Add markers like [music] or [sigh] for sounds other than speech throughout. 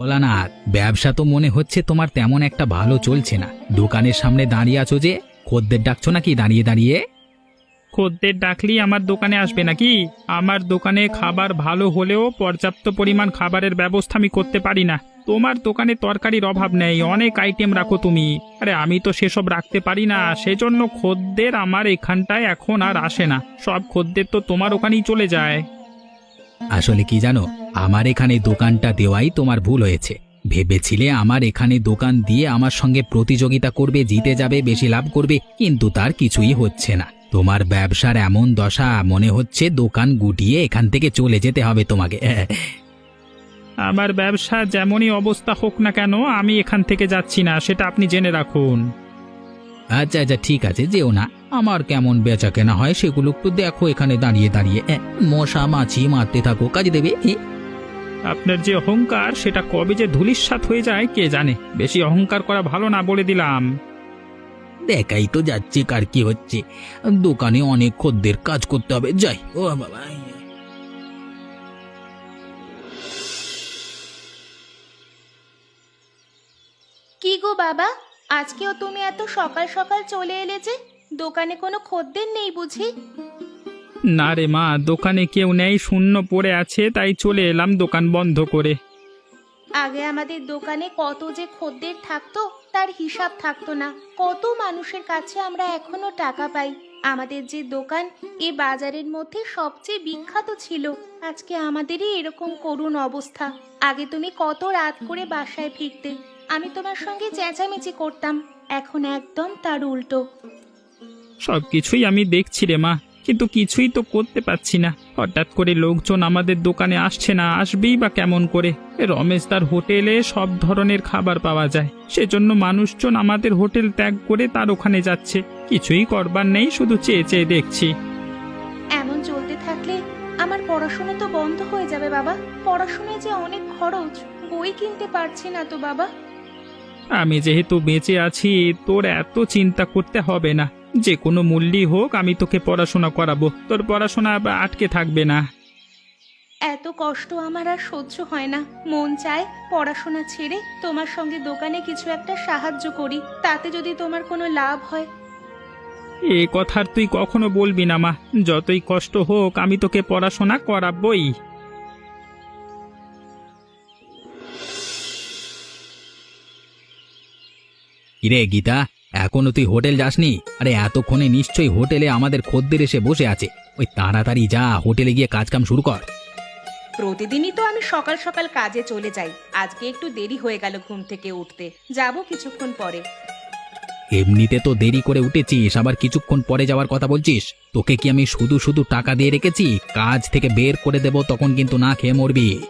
ভোলানাথ, ব্যবসা তো মনে হচ্ছে তোমার তেমন একটা ভালো চলছে না। দোকানের সামনে দাঁড়িয়ে আছো যে, খদ্দের ডাকছো নাকি দাঁড়িয়ে দাঁড়িয়ে? খদ্দের ডাকলেই আমার দোকানে আসবে নাকি? আমার দোকানে খাবার ভালো হলেও পর্যাপ্ত পরিমাণ খাবারের ব্যবস্থা আমি করতে পারি না। তোমার দোকানে তরকারির অভাব নেই, অনেক আইটেম রাখো তুমি। আরে আমি তো সেসব রাখতে পারি না, সেজন্য খদ্দের আমার এখানটায় এখন আর আসে না। সব খদ্দের তো তোমার ওখানেই চলে যায়। আসলে কি জানো আমার এখানে দোকানটা দেওয়াই তোমার ভুল হয়েছে। ভেবেছিলে আমার এখানে দোকান দিয়ে আমার সঙ্গে প্রতিযোগিতা করবে জিতে যাবে বেশি লাভ করবে কিন্তু তার কিছুই হচ্ছে না। তোমার ব্যবসার এমন দশা মনে হচ্ছে দোকান গুটিয়ে এখান থেকে চলে যেতে হবে তোমাকে। [laughs] আমার ব্যবসা যেমনই অবস্থা হোক না কেন আমি এখান থেকে যাচ্ছি না সেটা আপনি জেনে রাখুন। আচ্ছা আচ্ছা ঠিক আছে যেও না। আমার কেমন বেচা কেনা হয় সেগুলো একটু দেখো এখানে দাঁড়িয়ে দাঁড়িয়ে। এ, মশা মাছি মারতে থাকো কাজে দেবে? এ, আপনার যে অহংকার সেটা কবে যে ধুলিস্বাত হয়ে যায় কে জানে? বেশি অহংকার করা ভালো না বলে দিলাম। দেখাই তো যাচ্ছে কার কি হচ্ছে। দোকানে অনেক খদ্দের কাজ করতে হবে। যাই ও বাবা। কি গো বাবা আজকেও তুমি এত সকাল সকাল চলে এলে যে? দোকানে কোনো খদ্দের নেই বুঝি? না রে মা দোকানে কেউ নেই শূন্য পড়ে আছে তাই চলে এলাম দোকান বন্ধ করে। আগে আমাদের দোকানে কত যে খদ্দের থাকতো তার হিসাব থাকতো না। কত মানুষের কাছে আমরা এখনও টাকা পাই। আমাদের যে দোকান এ বাজারের মধ্যে সবচেয়ে বিখ্যাত ছিল। আজকে আমাদেরই এরকম করুণ অবস্থা। আগে তুমি কত রাত করে বাসায় ফিরতে। আমি তোমার সঙ্গে চেঁচামেচি করতাম। এখন একদম তার উল্টো। সব কিছুই আমি দেখছি রে মা কিন্তু কিছুই তো করতে পারছি না। হঠাৎ করে লোকজন আমাদের দোকানে আসছে না আসবেই বা কেমন করে? রমেশ তার হোটেলে সব ধরনের খাবার পাওয়া যায়। সেজন্য মানুষজন আমাদের হোটেল ত্যাগ করে তার ওখানে যাচ্ছে। কিছুই করবার নেই শুধু চেয়ে চেয়ে দেখছি। এমন চলতে থাকলে আমার পড়াশোনা তো বন্ধ হয়ে যাবে বাবা। পড়াশোনায় যে অনেক খরচ বই কিনতে পারছি না তো বাবা। আমি যেহেতু বেঁচে আছি তোর এত চিন্তা করতে হবে না। যে কোনো মূল্যই হোক আমি তোকে পড়াশোনা করাবো। তোর পড়াশোনা আবার আটকে থাকবে না। এত কষ্ট আমার আর সহ্য হয় না। মন চায় পড়াশোনা ছেড়ে তোমার সঙ্গে দোকানে কিছু একটা সাহায্য করি। তাতে যদি তোমার কোনো লাভ হয়। এ কথার তুই কখনো বলবি না মা। যতই কষ্ট হোক আমি তোকে পড়াশোনা করাবই। কিরে গীতা এখনও তুই হোটেল যাসনি? আরে এতক্ষণে নিশ্চয়ই হোটেলে আমাদের খদ্দের এসে বসে আছে। ওই তাড়াতাড়ি যা হোটেলে গিয়ে কাজকাম শুরু কর। প্রতিদিনই তো আমি সকাল সকাল কাজে চলে যাই। আজকে একটু দেরি হয়ে গেল ঘুম থেকে উঠতে। যাব কিছুক্ষণ পরে। এমনিতে তো দেরি করে উঠেছিস আবার কিছুক্ষণ পরে যাওয়ার কথা বলছিস? তোকে কি আমি শুধু শুধু টাকা দিয়ে রেখেছি? কাজ থেকে বের করে দেব তখন কিন্তু না খেয়ে মরবি।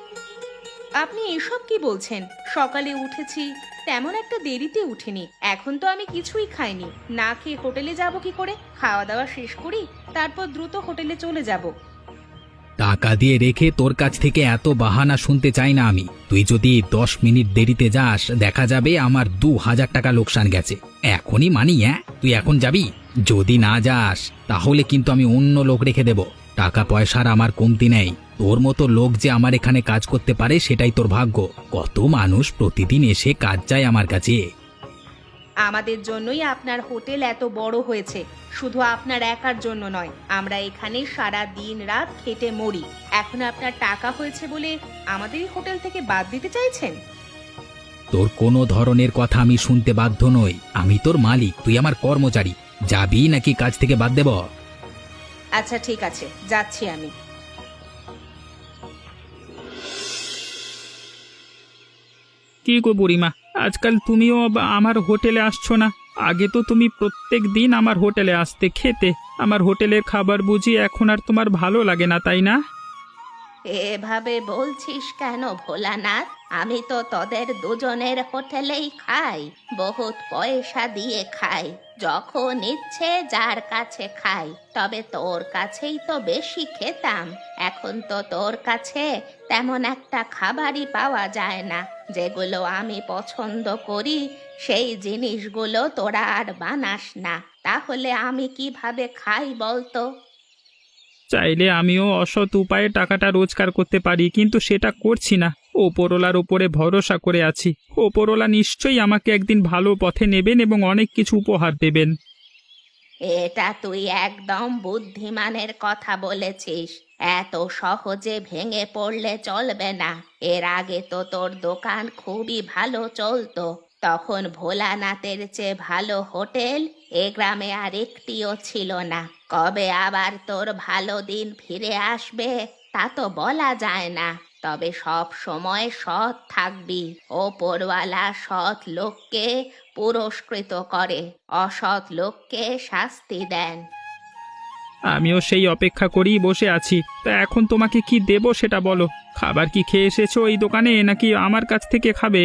আপনি এসব কি বলছেন? সকালে উঠেছি তেমন একটা দেরিতে উঠিনি। এখন তো আমি কিছুই খাইনি। না খেয়ে হোটেলে যাব কি করে? খাওয়া দাওয়া শেষ করি, তারপর দ্রুত হোটেলে চলে যাব। টাকা দিয়ে রেখে তোর কাছ থেকে এত বাহানা শুনতে চাই না আমি। তুই যদি দশ মিনিট দেরিতে যাস, দেখা যাবে আমার দু হাজার টাকা লোকসান গেছে। এখনই মানি হ্যাঁ তুই এখন যাবি? যদি না যাস, তাহলে কিন্তু আমি অন্য লোক রেখে দেব। টাকা পয়সার আমার কমতি নেই। তোর মতো লোক যে আমার এখানে কাজ করতে পারে সেটাই তোর ভাগ্য। কত মানুষ প্রতিদিন এসে কাজ চায় আমার কাছে। আমাদের জন্যই আপনার হোটেল এত বড় হয়েছে। শুধু আপনার একার জন্য নয় আমরা এখানে সারা দিন রাত খেটে মরি। এখন আপনার টাকা হয়েছে বলে আমাদেরই হোটেল থেকে বাদ দিতে চাইছেন? তোর কোনো ধরনের কথা আমি শুনতে বাধ্য নই। আমি তোর মালিক তুই আমার কর্মচারী। যাবি নাকি কাজ থেকে বাদ দেব? আচ্ছা ঠিক আছে, যাচ্ছি আমি। কি গো বুড়িমা, আজকাল তুমিও আমার হোটেলে আসছো না? আগে তো তুমি প্রত্যেক দিন আমার হোটেলে আসতে, খেতে। আমার হোটেলের খাবার বুঝি এখন আর তোমার ভালো লাগে না, তাই না? এভাবে বলছিস কেন ভোলানাথ? আমি তো তোদের দুজনের হোটেলেই খাই, বহুত পয়সা দিয়ে খাই, যখন ইচ্ছে যার কাছে খাই, তবে তোর কাছেই তো বেশি খেতাম। এখন তো তোর কাছে তেমন একটা খাবারই পাওয়া যায় না, যেগুলো আমি পছন্দ করি, সেই জিনিসগুলো তোরা আর বানাস না। তাহলে আমি কীভাবে খাই বলতো? চাইলে আমিও অসৎ উপায়ে টাকাটা রোজগার করতে পারি, কিন্তু সেটা করছি না। ওপরওয়ালার উপরে ভরসা করে আছি। ওপরওয়ালা নিশ্চয়ই আমাকে একদিন ভালো পথে নেবেন এবং অনেক কিছু উপহার দেবেন। এটা তুই একদম বুদ্ধিমানের কথা বলেছিস। এত সহজে ভেঙে পড়লে চলবে না। এর আগে তো তোর দোকান খুবই ভালো চলতো। তখন ভোলানাথের চেয়ে ভালো হোটেল এ গ্রামে আর একটিও ছিল না। কবে আবার তোর ভালো দিন ফিরে আসবে তা তো বলা যায় না। তবে সব সময় সৎ থাকবি। ওপরওয়ালা সৎ লোককে পুরস্কৃত করে, অসৎ লোককে শাস্তি দেন। আমিও সেই অপেক্ষা করেই বসে আছি। তা এখন তোমাকে কি দেব সেটা বলো। খাবার কি খেয়ে এসেছ এই দোকানে নাকি আমার কাছ থেকে খাবে?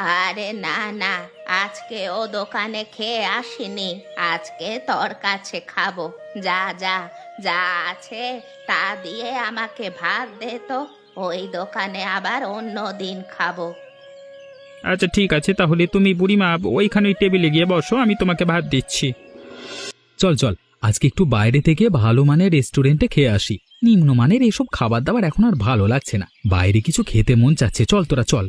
আরে না না আজকে ও দোকানে খেয়ে আসিনি। আজকে তোর কাছে খাব। যা যা যা আছে তা দিয়ে আমাকে ভাত দে তো ওই দোকানে আবার অন্য দিন খাব। আচ্ছা ঠিক আছে তাহলে তুমি বুড়িমা ওইখানে ওই টেবিলে গিয়ে বসো আমি তোমাকে ভাত দিচ্ছি। চল চল আজকে একটু বাইরে থেকে ভালো মানের রেস্টুরেন্টে খেয়ে আসি। নিম্নমানের এসব খাবার দাবার এখন আর ভালো লাগছে না। বাইরে কিছু খেতে মন চাচ্ছে। চল তোরা চল।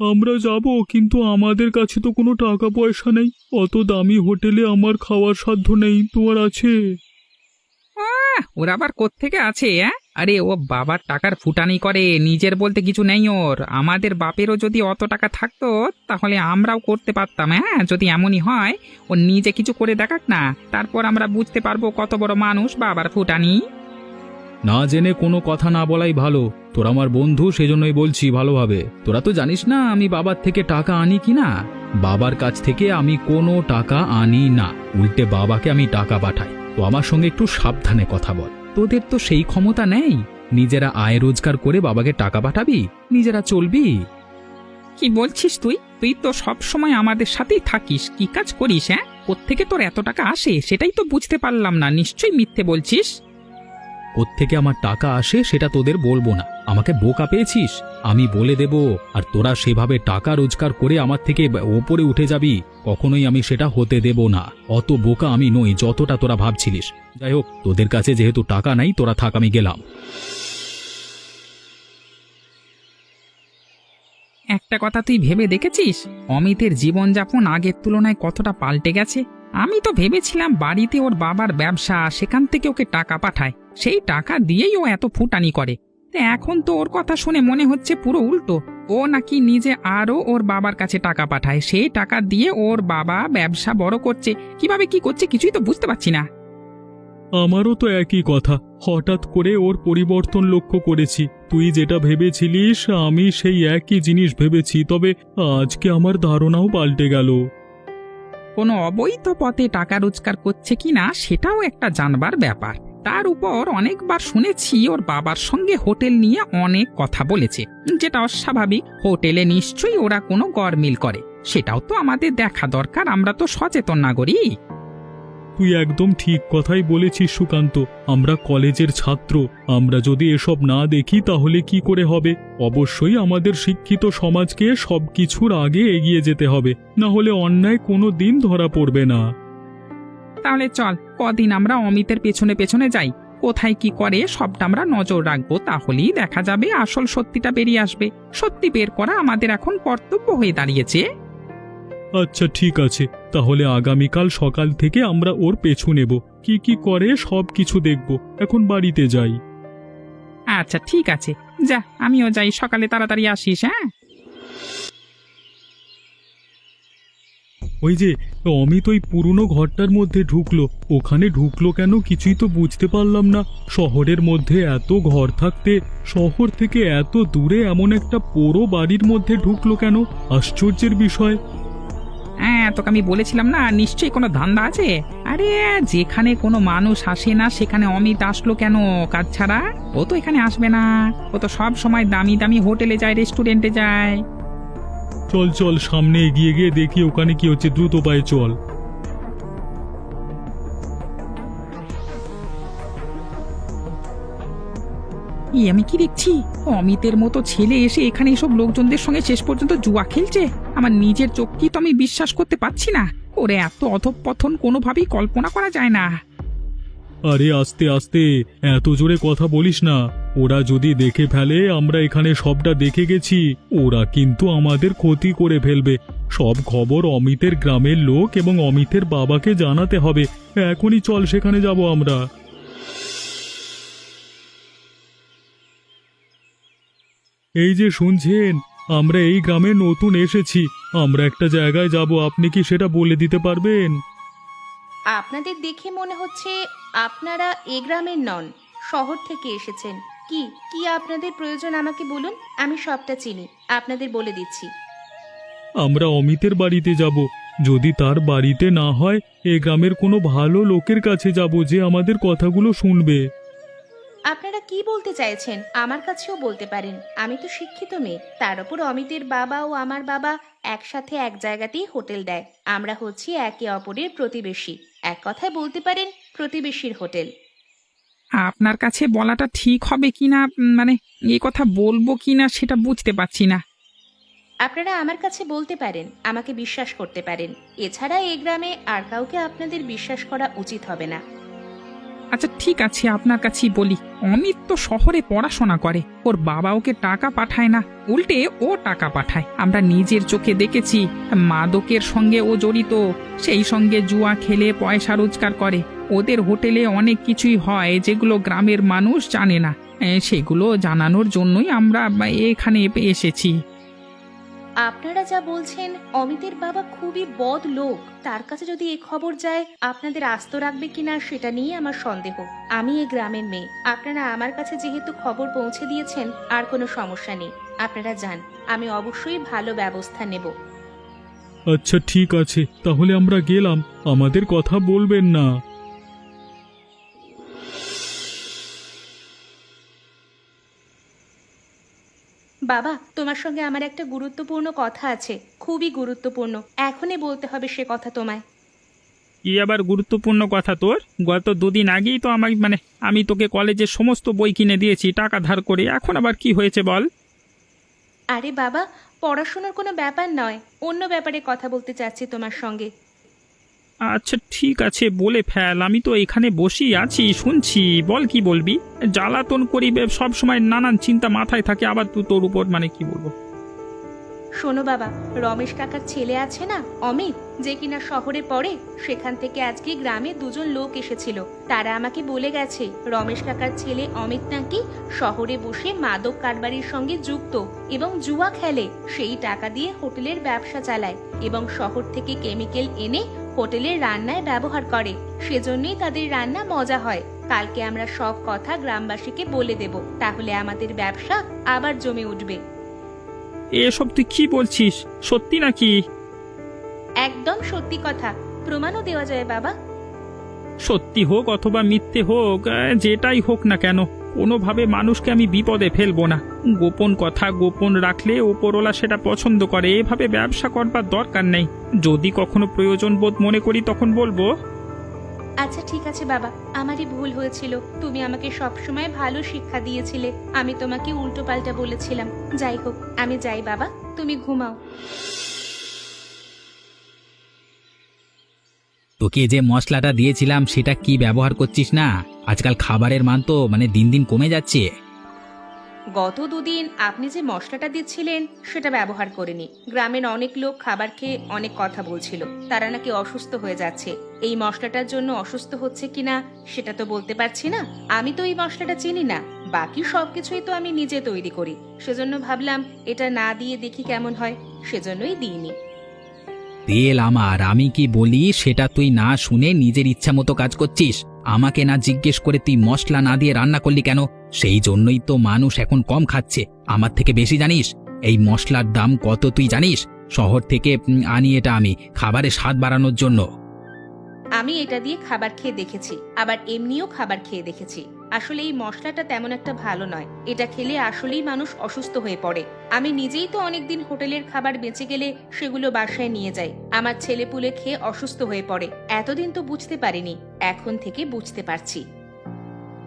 আমরা যাব, কিন্তু আমাদের কাছে তো কোনো টাকা পয়সা নেই। অত দামি হোটেলে আমার খাওয়ার সাধ্য নেই। তোমার আছে? ওর আবার কোত্থেকে আছে হ্যাঁ আরে, ও বাবার টাকার ফুটানি করে, নিজের বলতে কিছু নেই ওর। আমাদের বাপেরও যদি অত টাকা থাকতো, তাহলে আমরাও করতে পারতাম হ্যাঁ যদি এমনই হয়, ও নিজে কিছু করে দেখাক না। তারপর আমরা বুঝতে পারব কত বড় মানুষ বাবার ফুটানি। না জেনে কোনো কথা না বলাই ভালো। তোর আমার বন্ধু, সেজন্যই বলছি ভালোভাবে। তোরা তো জানিস না, আমি বাবার থেকে টাকা আনি কি না? বাবার কাছ থেকে আমি কোনো টাকা আনি না। উল্টে বাবাকে আমি টাকা পাঠাই। তো আমার সঙ্গে একটু সাবধানে কথা বল। তোদের তো সেই ক্ষমতা নেই। নিজেরা আয় রোজগার করে বাবাকে টাকা পাঠাবি? নিজেরা চলবি? কি বলছিস তুই? তুই তো সব সময় আমাদের সাথেই থাকিস। কি কাজ করিস হ্যাঁ? কোত্থেকে তোর এত টাকা আসে? সেটাই তো বুঝতে পারলাম না। নিশ্চয়ই মিথ্যে বলছিস। থেকে আমার টাকা আসে সেটা তোদের বলব না। আমাকে বোকা পেয়েছিস? আমি বলে দেব, আর তোরা সেভাবে টাকা রোজগার করে আমার থেকে ওপরে উঠে যাবি, কখনোই আমি সেটা হতে দেব না। অত বোকা আমি নই, যতটা তোরা ভাবছিলিস। যাই হোক, তোদের কাছে যেহেতু টাকা নাই, তোরা থাক, আমি গেলাম। একটা কথা তুই ভেবে দেখেছিস? অমিতের জীবনযাপন আগের তুলনায় কতটা পাল্টে গেছে? আমি তো ভেবেছিলাম বাড়িতে ওর বাবার ব্যবসা, সেখান থেকে ওকে টাকা পাঠায়। সেই টাকা দিয়েই ও এত ফুটানি করে। তা এখন তো ওর কথা শুনে মনে হচ্ছে পুরো উল্টো। ও নাকি নিজে আরও ওর বাবার কাছে টাকা পাঠায়। সেই টাকা দিয়ে ওর বাবা ব্যবসা বড় করছে। কীভাবে কি করছে কিছুই তো বুঝতে পারছি না। আমারও তো একই কথা। হঠাৎ করে ওর পরিবর্তন লক্ষ্য করেছি। তুই যেটা ভেবেছিলিস, আমি সেই একই জিনিস ভেবেছি, তবে আজকে আমার ধারণাও পাল্টে গেল। কোনো অবৈধ পথে টাকা রোজগার করছে কিনা, সেটাও একটা জানবার ব্যাপার। তার উপর অনেকবার শুনেছি, ওর বাবার সঙ্গে হোটেল নিয়ে অনেক কথা বলেছে। যেটা অস্বাভাবিক, হোটেলে নিশ্চয়ই ওরা কোনো গরমিল করে। সেটাও তো আমাদের দেখা দরকার, আমরা তো সচেতন নাগরিক। তুই একদম ঠিক কথাই বলেছিস, সুকান্ত। আমরা কলেজের ছাত্র। আমরা যদি এসব না দেখি, তাহলে কি করে হবে? অবশ্যই আমাদের শিক্ষিত সমাজকে সবকিছুর আগে এগিয়ে যেতে হবে। না হলে অন্যায় কোনো দিন ধরা পড়বে না। তাহলে চল, কদিন আমরা অমিতের পেছনে পেছনে যাই। কোথায় কি করে সবটা আমরা নজর রাখব, তাহলেই দেখা যাবে আসল সত্যিটা বেরিয়ে আসবে। সত্যি বের করা আমাদের এখন কর্তব্য হয়ে দাঁড়িয়েছে। আচ্ছা ঠিক আছে। তাহলে আগামীকাল সকাল থেকে আমরা ওর পেছু নেব। কি কি করে সব কিছু দেখব। এখন বাড়িতে যাই। আচ্ছা ঠিক আছে। যা আমিও যাই। সকালে তাড়াতাড়ি আসিস হ্যাঁ? ওই যে অমিত ওই পুরনো ঘরটার মধ্যে ঢুকলো। ওখানে ঢুকলো কেন কিছুই তো বুঝতে পারলাম না। শহরের মধ্যে এত ঘর থাকতে শহর থেকে এত দূরে এমন একটা পোড়ো বাড়ির মধ্যে ঢুকলো কেন? আশ্চর্যের বিষয়। হ্যাঁ তোকে আমি বলেছিলাম না, নিশ্চয়ই কোনো ধান্দা আছে? আরে, যেখানে কোনো মানুষ আসে না, সেখানে অমিত আসলো কেন কাজ ছাড়া? ও তো এখানে আসবে না। ও তো সব সময় দামি দামি হোটেলে যায়, রেস্টুরেন্টে যায়। চল চল, সামনে এগিয়ে গিয়ে দেখি ওখানে কি হচ্ছে, দ্রুত পায়ে চল। ই আমি কি দেখছি? অমিতের মতো ছেলে এসে এখানে এসব লোকজনদের সঙ্গে শেষ পর্যন্ত জুয়া খেলছে। আমার নিজের চোখকেই তো আমি বিশ্বাস করতে পারছি না। ওরে এত অধঃপতন কোনোভাবেই কল্পনা করা যায় না। আরে আস্তে আস্তে, এত জোরে কথা বলিস না। ওরা যদি দেখে ফেলে, আমরা এখানে সবটা দেখে গেছি। ওরা কিন্তু আমাদের ক্ষতি করে ফেলবে। সব খবর অমিতের গ্রামের লোক এবং অমিতের বাবাকে জানাতে হবে। এখনই চল সেখানে যাব আমরা। এই যে শুনছেন আমরা এই গ্রামে নতুন এসেছি। আমরা একটা জায়গায় যাব আপনি কি সেটা বলে দিতে পারবেন? আপনাদের দেখে মনে হচ্ছে আপনারা এ গ্রামের নন শহর থেকে এসেছেন। কি কি আপনাদের প্রয়োজন আমাকে বলুন? আমি সবটা চিনি আপনাদের বলে দিচ্ছি। আমরা অমিতের বাড়িতে যাব। যদি তার বাড়িতে না হয় এ গ্রামের কোনো ভালো লোকের কাছে যাব যে আমাদের কথাগুলো শুনবে। আপনারা কি বলতে চাইছেন? আমার কাছেও বলতে পারেন। আমি তো শিক্ষিত মেয়ে। তার উপর অমিতের বাবা ও আমার বাবা একসাথে এক জায়গাতেই হোটেল দেয়। আমরা হচ্ছি একে অপরের প্রতিবেশী। এক কথায় বলতে পারেন প্রতিবেশীর হোটেল। আপনার কাছে বলাটা ঠিক হবে কিনা মানে এই কথা বলব কিনা সেটা বুঝতে পারছি না। আপনারা আমার কাছে বলতে পারেন আমাকে বিশ্বাস করতে পারেন। এছাড়া এই গ্রামে আর কাউকে আপনাদের বিশ্বাস করা উচিত হবে না। আচ্ছা ঠিক আছে, আপনার কাছেই বলি। অমিত তো শহরে পড়াশোনা করে। ওর বাবা ওকে টাকা পাঠায় না। উল্টে ও টাকা পাঠায়। আমরা নিজের চোখে দেখেছি, মাদকের সঙ্গে ও জড়িত। সেই সঙ্গে জুয়া খেলে পয়সা রোজগার করে। ওদের হোটেলে অনেক কিছুই হয় যেগুলো গ্রামের মানুষ জানে না। সেগুলো জানানোর জন্যই আমরা এখানে এসেছি। আপনারা যা বলছেন, অমিতের বাবা খুবই বদ লোক। তার কাছে যদি এ খবর যায়, আপনাদের আস্ত রাখবে কিনা সেটা নিয়ে আমার সন্দেহ। আমি এই গ্রামের মেয়ে। আপনারা আমার কাছে যেহেতু খবর পৌঁছে দিয়েছেন, আর কোনো সমস্যা নেই। আপনারা যান। আমি অবশ্যই ভালো ব্যবস্থা নেব। আচ্ছা ঠিক আছে। তাহলে আমরা গেলাম। আমাদের কথা বলবেন না। বাবা তোমার সঙ্গে আমার একটা গুরুত্বপূর্ণ কথা আছে খুবই গুরুত্বপূর্ণ। এখনই বলতে হবে সে কথা তোমায়। কি আবার গুরুত্বপূর্ণ কথা তোর? গত দুদিন আগেই তো আমার মানে আমি তোকে কলেজের সমস্ত বই কিনে দিয়েছি টাকা ধার করে। এখন আবার কি হয়েছে বল? আরে বাবা পড়াশোনার কোনো ব্যাপার নয়। অন্য ব্যাপারে কথা বলতে চাচ্ছি তোমার সঙ্গে। আচ্ছা ঠিক আছে, বলে ফেল। আমি তো এখানে বসেই আছি, শুনছি। বল কি বলবি? জ্বালাতন করি সব সময় নানান চিন্তা মাথায় থাকে, আবার তুই তোর উপর মানে কি বলব? শোনো বাবা, রমেশ কাকার ছেলে আছে না, অমিত, যে কিনা শহরে পড়ে, সেখান থেকে আজকে গ্রামে দুজন লোক এসেছিল। তারা আমাকে বলে গেছে, রমেশ কাকার ছেলে অমিত নাকি শহরে বসে মাদক কারবারির সঙ্গে যুক্ত এবং জুয়া খেলে, সেই টাকা দিয়ে হোটেলের ব্যবসা চালায় এবং শহর থেকে কেমিক্যাল এনে হোটেলের রান্নায় ব্যবহার করে। সেজন্যই তাদের রান্না মজা হয়। কালকে আমরা সব কথা গ্রামবাসীকে বলে দেব। তাহলে আমাদের ব্যবসা আবার জমে উঠবে। এসব তুই কি বলছিস? সত্যি নাকি? একদম সত্যি কথা। প্রমাণও দেওয়া যায় বাবা। সত্যি হোক অথবা মিথ্যে হোক আহ, যেটাই হোক না কেন। কোনোভাবে মানুষকে আমি বিপদে ফেলব না। গোপন কথা গোপন রাখলে ওপরওয়ালা সেটা পছন্দ করে এভাবে ব্যবসা করবার দরকার নেই। যদি কখনো প্রয়োজন বোধ মনে করি তখন বলব। আচ্ছা ঠিক আছে বাবা আমারই ভুল হয়েছিল। তুমি আমাকে সবসময় ভালো শিক্ষা দিয়েছিলে। আমি তোমাকে উল্টো পাল্টা বলেছিলাম। যাই হোক আমি যাই বাবা তুমি ঘুমাও। তোকে যে মশলাটা দিয়েছিলাম সেটা কি ব্যবহার করছিস না? আজকাল খাবারের মান তো মানে দিন দিন কমে যাচ্ছে। গত দুদিন আপনি যে মশলাটা দিচ্ছিলেন, সেটা ব্যবহার করিনি। গ্রামের অনেক লোক খাবার খেয়ে অনেক কথা বলছিল। তারা নাকি অসুস্থ হয়ে যাচ্ছে। এই মশলাটার জন্য অসুস্থ হচ্ছে কিনা, সেটা তো বলতে পারছি না। আমি তো এই মশলাটা চিনি না। বাকি সবকিছুই তো আমি নিজে তৈরি করি। সেজন্য ভাবলাম, এটা না দিয়ে দেখি কেমন হয়। সেজন্যই দিইনি। তেল আমার, আমি কি বলি? সেটা তুই না শুনে নিজের ইচ্ছা মতো কাজ করছিস? আমাকে না জিজ্ঞেস করে তুই মশলা না দিয়ে রান্না করলি কেন? সেই জন্যই তো মানুষ এখন কম খাচ্ছে। আমার থেকে বেশি জানিস? এই মশলার দাম কত তুই জানিস? শহর থেকে আনি এটা আমি, খাবারে স্বাদ বাড়ানোর জন্য। আমি এটা দিয়ে খাবার খেয়ে দেখেছি, আবার এমনিও খাবার খেয়ে দেখেছি। আসলে এই মশলাটা তেমন একটা ভালো নয়। এটা খেলে আসলেই মানুষ অসুস্থ হয়ে পড়ে। আমি নিজেই তো অনেকদিন হোটেলের খাবার বেঁচে গেলে সেগুলো বাসায় নিয়ে যাই। আমার ছেলে পুলে খেয়ে অসুস্থ হয়ে পড়ে। এতদিন তো বুঝতে পারিনি। এখন থেকে বুঝতে পারছি।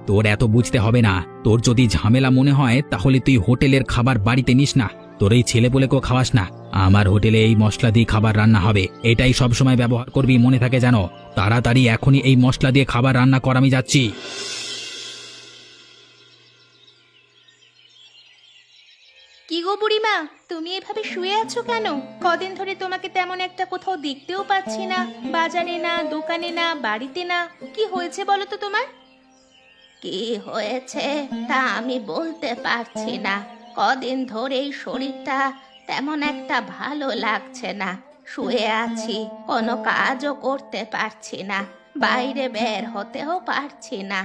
তোর এত বুঝতে হবে না। তোর যদি ঝামেলা মনে হয়, তাহলে তুই হোটেলের খাবার বাড়িতে নিস না। তোর এই ছেলে বলে কেউ খাওয়াস না। আমার হোটেলে এই মশলা দিয়ে খাবার রান্না হবে। এটাই সব সময় ব্যবহার করবি, মনে থাকে জানো? তাড়াতাড়ি এখনই এই মশলা দিয়ে খাবার রান্না কর, আমি যাচ্ছি। না, তুমি এভাবে শুয়ে আছো কেন? কদিন ধরে তোমাকে তেমন একটা কোথাও দেখতেও পাচ্ছি না। বাজারে না, দোকানে না, বাড়িতে না। কি হয়েছে বলো তো তোমার? কি হয়েছে তা আমি বলতে পারছি না। কদিন ধরেই শরীরটা তেমন একটা ভালো লাগছে না। শুয়ে আছি, কোনো কাজও করতে পারছি না। বাইরে বের হতেও পারছি না।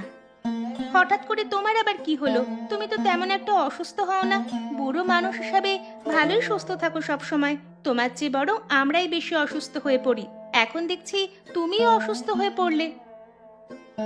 হঠাৎ করে তোমার আবার কি হলো? তুমি তো তেমন একটা অসুস্থ হও না। বুড়ো মানুষ হিসাবে ভালোই সুস্থ থাকো সব সময় তোমার চেয়ে বড় আমরাই বেশি অসুস্থ হয়ে পড়ি। এখন দেখছি তুমিও অসুস্থ হয়ে পড়লে।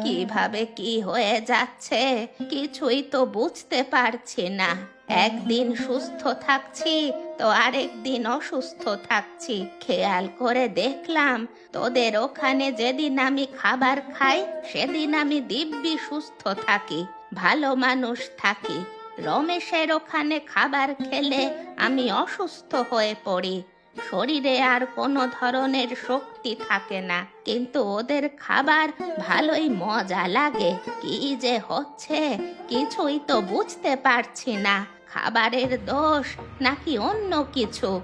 কীভাবে কি হয়ে যাচ্ছে? কিছুই তো বুঝতে পারছি না। একদিন সুস্থ থাকছি, তো আরেক দিন অসুস্থ থাকছি। খেয়াল করে দেখলাম, তোদের ওখানে যেদিন আমি খাবার খাই, সেদিন আমি দিব্যি সুস্থ থাকি, ভালো মানুষ থাকি। রমেশের ওখানে খাবার খেলে আমি অসুস্থ হয়ে পড়ি। শরীরে আর কোনো ধরনের শক্তি থাকে না, কিন্তু ওদের খাবার ভালোই মজা লাগে। কি যে হচ্ছে, কিছুই তো বুঝতে পারছি না। খাবারের দোষ নাকি অন্য কিছু?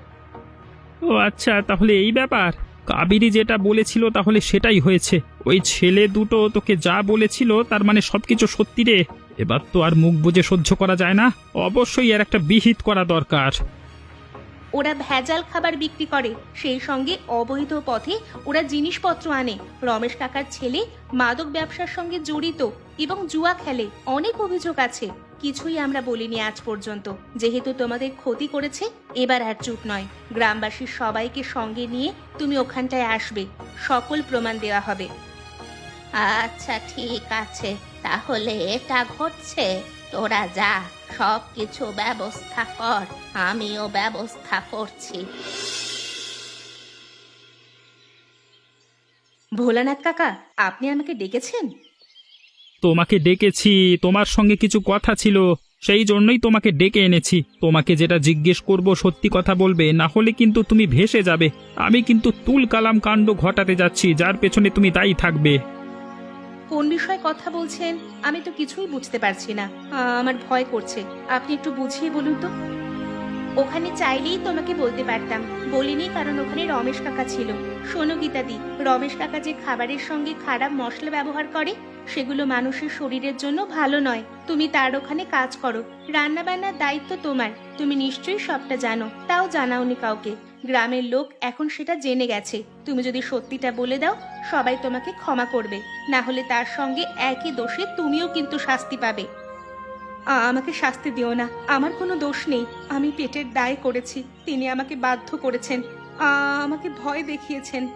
ও আচ্ছা তাহলে এই ব্যাপার। কাবেরি যেটা বলেছিল তাহলে সেটাই হয়েছে। ওই ছেলে দুটো তোকে যা বলেছিল তার মানে সবকিছু সত্যি রে। এবার তো আর মুখ বুজে সহ্য করা যায় না। অবশ্যই এর একটা বিহিত করা দরকার। ওরা ভেজাল খাবার বিক্রি করে সেই সঙ্গে অবৈধ পথে ওরা জিনিসপত্র আনে। রমেশ কাকার ছেলে মাদক ব্যবসার সঙ্গে জড়িত এবং জুয়া খেলে অনেক অভিযোগ আছে। কিছুই আমরা বলিনি আজ পর্যন্ত। যেহেতু তোমাদের ক্ষতি করেছে, এবার আর চুপ নয়। গ্রামবাসীর সবাইকে সঙ্গে নিয়ে তুমি ওখানটায় আসবে। সকল প্রমাণ দেওয়া হবে। আচ্ছা ঠিক আছে। তাহলে এটা ঘটছে। তোরা যা সব কিছু ব্যবস্থা কর। আমিও ব্যবস্থা করছি। ভোলানাথ কাকা, আপনি আমাকে ডেকেছেন? তোমাকে ডেকেছি, তোমার সঙ্গে কিছু কথা ছিল, সেই জন্যই তোমাকে ডেকে এনেছি। তোমাকে যেটা জিজ্ঞেস করব সত্যি কথা বলবে, না হলে কিন্তু তুমি ভেসে যাবে। আমি কিন্তু তুল কালাম কাণ্ড ঘটাতে যাচ্ছি, যার পেছনে তুমি দায়ী থাকবে। কোন বিষয়ে কথা বলছেন? আমি তো কিছুই বুঝতে পারছি না। আমার ভয় করছে। আপনি একটু বুঝিয়ে বলুন তো। ওখানে চাইলেই তোমাকে বলতে পারতাম। বলিনি কারণ ওখানে রমেশ কাকা ছিল। শোনো গীতাদি, রমেশ কাকা যে খাবারের সঙ্গে খারাপ মশলা ব্যবহার করে সেগুলো মানুষের শরীরের জন্য ভালো নয়। তুমি তার ওখানে কাজ করো। রান্না বান্নার দায়িত্ব তোমার। তুমি নিশ্চয়ই সবটা জানো। তাও জানাওনি কাউকে। গ্রামের লোক এখন সেটা জেনে গেছে। তুমি যদি সত্যিটা বলে দাও, সবাই তোমাকে ক্ষমা করবে। না হলে তার সঙ্গে একই দোষে তুমিও কিন্তু শাস্তি পাবে। আমাকে শাস্তি দিও না। আমার কোনো দোষ নেই। আমি পেটের দায় করেছি। তিনি আমাকে বাধ্য করেছেন। আমাকে ভয় দেখিয়েছেন।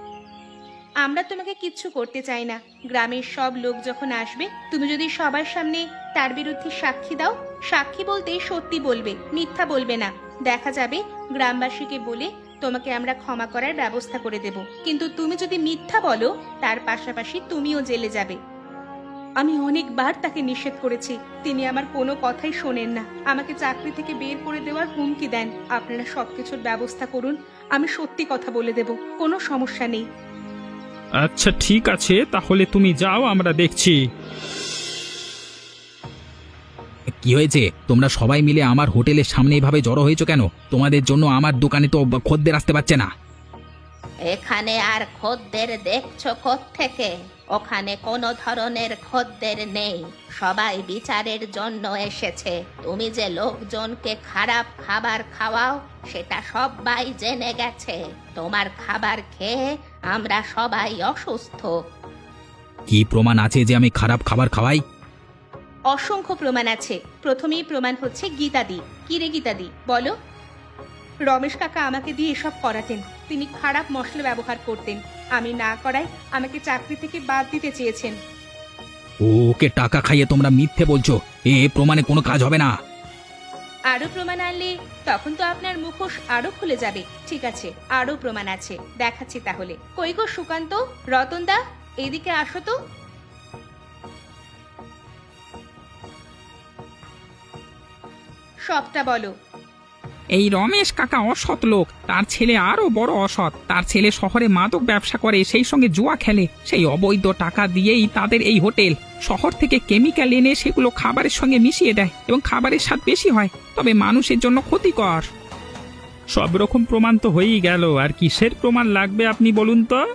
আমরা তোমাকে কিচ্ছু করতে চাই না। গ্রামের সব লোক যখন আসবে, তুমি যদি সবার সামনে তার বিরুদ্ধে সাক্ষী দাও, সাক্ষী বলতে সত্যি বলবে, মিথ্যা বলবে না। দেখা যাবে গ্রামবাসীকে বলে তোমাকে আমরা ক্ষমা করার ব্যবস্থা করে দেব। কিন্তু তুমি যদি মিথ্যা বলো, তার পাশাপাশি তুমিও জেলে যাবে। আমি অনেকবার তাকে নিষেধ করেছি। তিনি আমার কোনো কথাই শোনেন না। আমাকে চাকরি থেকে বের করে দেওয়ার হুমকি দেন। আপনারা সবকিছুর ব্যবস্থা করুন। আমি সত্যি কথা বলে দেব। কোনো সমস্যা নেই। আচ্ছা ঠিক আছে তাহলে তুমি যাও আমরা দেখছি। কি হয়েছে? তোমরা সবাই মিলে আমার হোটেলের সামনে এভাবে জড়ো হয়েছো কেন? তোমাদের জন্য আমার দোকানে তো খদ্দের আসতে পারছে না। এখানে আর খদ্দের দেখছ থেকে ওখানে কোনো ধরনের খদ্দের নেই। সবাই বিচারের জন্য এসেছে। তুমি যে লোকজনকে খারাপ খাবার খাওয়াও সেটা সবাই জেনে গেছে। তোমার খাবার খেয়ে আমরা সবাই অসুস্থ। কি প্রমাণ আছে যে আমি খারাপ খাবার খাওয়াই? অসংখ্য প্রমাণ আছে। প্রথমেই প্রমাণ হচ্ছে গীতাদি কিরে গীতাদি বলো। রমেশ কাকা আমাকে দিয়ে এসব করাতেন। তিনি খারাপ মশলা ব্যবহার করতেন। আমি না করাই আমাকে চাকরি থেকে বাদ দিতে চেয়েছেন। ওকে টাকা খাইয়ে তোমরা মিথ্যে বলছো। এ প্রমাণে কোনো কাজ হবে না। আরও প্রমাণ আনলে তখন তো আপনার মুখোশ আরও খুলে যাবে। ঠিক আছে, আরও প্রমাণ আছে। দেখাচ্ছি তাহলে। কই গো সুকান্ত? রতনদা এদিকে আসো তো। সবটা বলো। এই রমেশ কাকা অসৎ লোক। তার ছেলে আরও বড় অসৎ। তার ছেলে শহরে মাদক ব্যবসা করে সেই সঙ্গে জুয়া খেলে। সেই অবৈধ টাকা দিয়েই তাদের এই হোটেল। শহর থেকে কেমিক্যাল এনে সেগুলো খাবারের সঙ্গে মিশিয়ে দেয় এবং খাবারের স্বাদ বেশি হয়। তবে মানুষের জন্য ক্ষতিকর। সব রকম প্রমাণ তো হয়েই গেল। আর কিসের প্রমাণ লাগবে আপনি বলুন তো?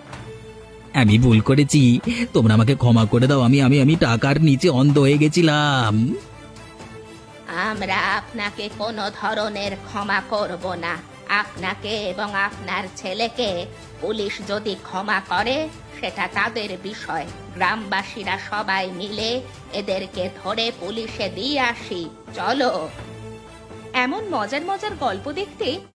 আমি ভুল করেছি। তোমরা আমাকে ক্ষমা করে দাও। আমি আমি আমি টাকার নিচে অন্ধ হয়ে গেছিলাম। আমরা আপনাকে কোনো ধরনের ক্ষমা করব না। আপনাকে এবং আপনার ছেলেকে পুলিশ যদি ক্ষমা করে, সেটা তাদের বিষয়। গ্রামবাসীরা সবাই মিলে এদেরকে ধরে পুলিশে দিয়ে আসি। চলো। এমন মজার মজার গল্প দেখতে